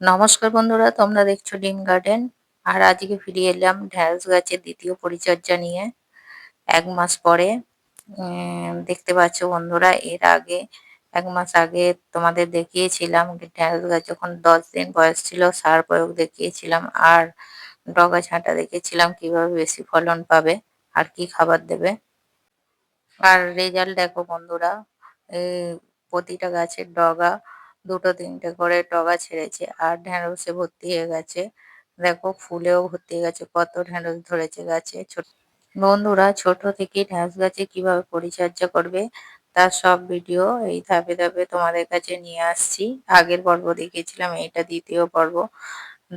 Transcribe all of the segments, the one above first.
নমস্কার বন্ধুরা, তোমরা দেখছ ডিম গার্ডেন। আর আজকে ফিরে এলাম ঢ্যাঁড়স গাছের দ্বিতীয় পরিচর্যা নিয়ে। এক মাস পরে দেখতে পাচ্ছ বন্ধুরা, এর আগে এক মাস আগে তোমাদের দেখিয়েছিলাম ঢ্যাঁড়স গাছ যখন দশ দিন বয়স ছিল, সার প্রয়োগ দেখিয়েছিলাম। আর ডগা ছাঁটা দেখিয়েছিলাম কীভাবে বেশি ফলন পাবে আর কি খাবার দেবে। আর রেজাল্ট দেখো বন্ধুরা প্রতিটা গাছের ডগা দুটো তিনটে করে ডগা ছেড়েছে, আর ঢেঁড়সে ভর্তি হয়ে গেছে। দেখো ফুলেও ভর্তি হয়ে গেছে, কত ঢেঁড়স ধরেছে গাছে। ছোট বন্ধুরা, ছোট থেকে ঢেঁড়স গাছে কীভাবে পরিচর্যা করবে তার সব ভিডিও এই ধাপে ধাপে তোমাদের কাছে নিয়ে আসছি। আগের পর্ব দেখিয়েছিলাম এটা দ্বিতীয় পর্ব।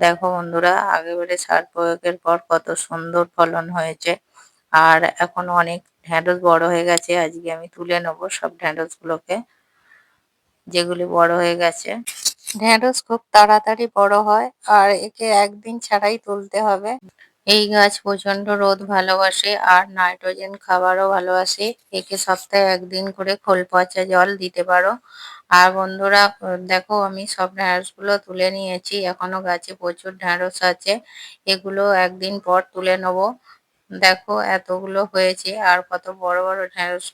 দেখো বন্ধুরা আগেবারে সার প্রয়োগের পর কত সুন্দর ফলন হয়েছে। আর এখন অনেক ঢ্যাঁড়স বড় হয়ে গেছে, আজকে আমি তুলে নেব সব ঢ্যাঁড়স গুলোকে যেগুলি বড় হয়ে গেছে। ঢেঁড়স খুব তাড়াতাড়ি বড় হয় আর একে একদিন ছাড়াই তুলতে হবে। এই গাছ প্রচণ্ড রোদ ভালোবাসে আর নাইট্রোজেন খাবারও ভালোবাসে। একে সপ্তাহে একদিন করে খোল পচা জল দিতে পারো। আর বন্ধুরা, দেখো আমি সব ঢ্যাঁড়সগুলো তুলে নিয়েছি। এখনও গাছে প্রচুর ঢ্যাঁড়স আছে। এগুলো একদিন পর তুলে নেব। দেখো এতগুলো হয়েছে আর কত বড় বড় ঢেঁড়স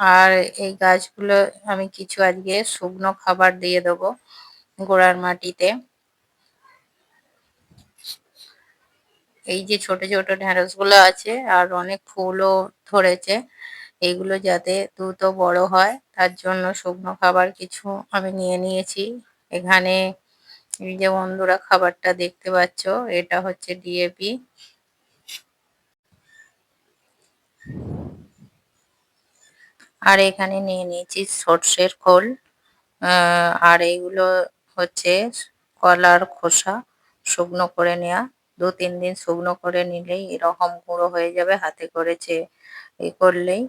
আর এই গাছগুলো আমি কিছু আজকে শুকনো খাবার দিয়ে দেবো গোড়ার মাটিতে। এই যে ছোট ছোট ঢেঁড়সগুলো আছে আর অনেক ফুলও ধরেছে, এগুলো যাতে দ্রুত বড় হয়, তার জন্য শুকনো খাবার কিছু আমি নিয়ে নিয়েছি। এখানে এই যে বন্ধুরা খাবারটা দেখতে পাচ্ছ, এটা হচ্ছে ডিএপি। আর এখানে নিয়ে নিয়েছি সর্ষের খোল আর এইগুলো হচ্ছে কলার খোসা শুকনো করে নেওয়া দু তিন দিন শুকনো করে নিলেই এরকম গুঁড়ো হয়ে যাবে, হাতে করেছে এ করলেই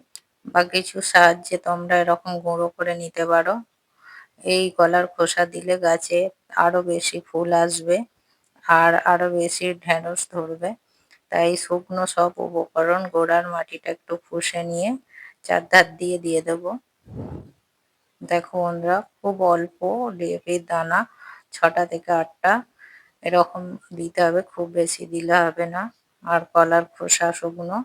বা কিছু সাহায্যে তোমরা এরকম গুঁড়ো করে নিতে পারো। এই কলার খোসা দিলে গাছে আরও বেশি ফুল আসবে আর আরও বেশি ঢেঁড়স ধরবে। তাই শুকনো সব উপকরণ গোড়ার মাটিটা একটু ফুষে নিয়ে চারধার দিয়ে দিয়ে দেবো। দেখো বন্ধুরা, খুব অল্প ডিএপির দানা, ছটা থেকে আটটা। এরকম দিতে হবে, খুব বেশি দিলে হবে না। আর কলার খোসা শুকনো,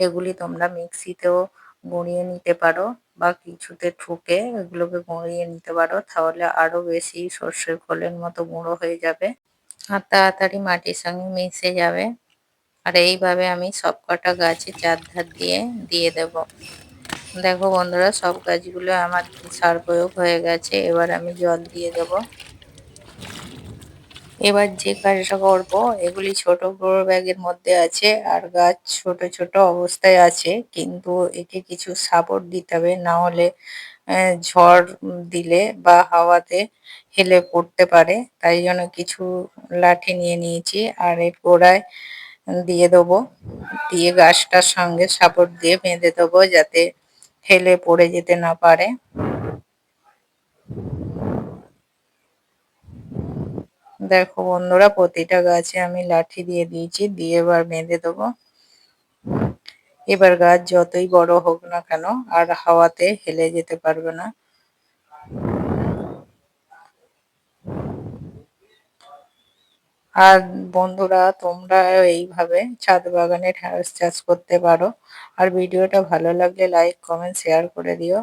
এগুলি তোমরা মিক্সিতেও গুঁড়িয়ে নিতে পারো বা কিছুতে ঠুকে এগুলোকে গুঁড়িয়ে নিতে পারো, তাহলে আরও বেশি সর্ষের খোলের মতো গুঁড়ো হয়ে যাবে আর তাড়াতাড়ি মাটির সঙ্গে মিশে যাবে। আর এইভাবে আমি সব কটা গাছে চারধার দিয়ে দিয়ে দেব। দেখো বন্ধুরা, সব গাছগুলো আমার সার প্রয়োগ হয়ে গেছে, এবার আমি জল দিয়ে দেব। এবার যে কাজটা করব, এগুলি ছোট বড় ব্যাগের মধ্যে আছে, আর গাছ ছোট ছোট অবস্থায় আছে, কিন্তু একে কিছু সাপোর্ট দিতে হবে, না হলে ঝড় দিলে বা হাওয়াতে হেলে পড়তে পারে, তাই জন্য কিছু লাঠি নিয়ে নিয়েছি, আর এর গোড়ায় দিয়ে দেবো, দিয়ে গাছটার সঙ্গে সাপোর্ট দিয়ে বেঁধে দেবো, যাতে হেলে পড়ে যেতে না পারে। দেখো বন্ধুরা, প্রতিটা গাছে আমি লাঠি দিয়ে দিয়েছি, দিয়ে এবার বেঁধে দেবো। এবার গাছ যতই বড় হোক না কেন, আর হাওয়াতে হেলে যেতে পারবে না। আর বন্ধুরা, তোমরা এইভাবে ছাদ বাগানে ঢেঁড়স চাষ করতে পারো। আর ভিডিওটা ভালো লাগলে লাইক কমেন্ট শেয়ার করে দিও।